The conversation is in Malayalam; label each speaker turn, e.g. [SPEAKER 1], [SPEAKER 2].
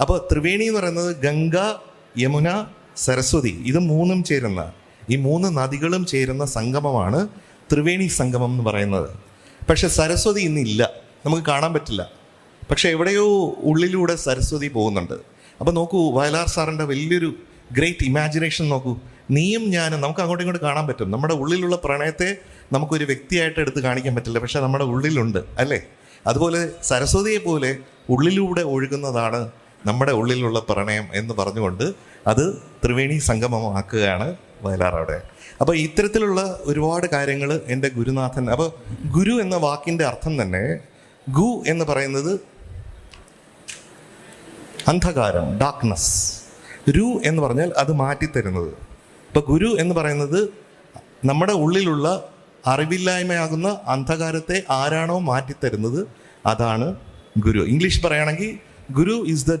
[SPEAKER 1] അപ്പോൾ ത്രിവേണി എന്ന് പറയുന്നത് ഗംഗ യമുന സരസ്വതി. ഇത് മൂന്നും ചേരുന്ന ഈ മൂന്ന് നദികളും ചേരുന്ന സംഗമമാണ് ത്രിവേണി സംഗമം എന്ന് പറയുന്നത്. പക്ഷെ സരസ്വതി ഇന്നില്ല. നമുക്ക് കാണാൻ പറ്റില്ല. പക്ഷെ എവിടെയോ ഉള്ളിലൂടെ സരസ്വതി പോകുന്നുണ്ട്. അപ്പോൾ നോക്കൂ വയലാർ സാറിന്റെ വലിയൊരു ഗ്രേറ്റ് ഇമാജിനേഷൻ നോക്കൂ. നീയും ഞാനും നമുക്ക് അങ്ങോട്ടും ഇങ്ങോട്ട് കാണാൻ പറ്റും. നമ്മുടെ ഉള്ളിലുള്ള പ്രണയത്തെ നമുക്കൊരു വ്യക്തിയായിട്ട് എടുത്ത് കാണിക്കാൻ പറ്റില്ല. പക്ഷെ നമ്മുടെ ഉള്ളിലുണ്ട് അല്ലേ? അതുപോലെ സരസ്വതിയെ പോലെ ഉള്ളിലൂടെ ഒഴുകുന്നതാണ് നമ്മുടെ ഉള്ളിലുള്ള പ്രണയം എന്ന് പറഞ്ഞുകൊണ്ട് അത് ത്രിവേണി സംഗമമാക്കുകയാണ് വയലാർ അവിടെ. അപ്പോൾ ഇത്തരത്തിലുള്ള ഒരുപാട് കാര്യങ്ങൾ എന്റെ ഗുരുനാഥൻ അപ്പോൾ ഗുരു എന്ന വാക്കിന്റെ അർത്ഥം തന്നെ ഗു എന്ന് പറയുന്നത് അന്ധകാരം ഡാർക്ക്നെസ് രു എന്ന് പറഞ്ഞാൽ അത് മാറ്റിത്തരുന്നത്. ഇപ്പം ഗുരു എന്ന് പറയുന്നത് നമ്മുടെ ഉള്ളിലുള്ള അറിവില്ലായ്മയാകുന്ന അന്ധകാരത്തെ ആരാണോ മാറ്റിത്തരുന്നത് അതാണ് ഗുരു. ഇംഗ്ലീഷ് പറയുകയാണെങ്കിൽ Guru is the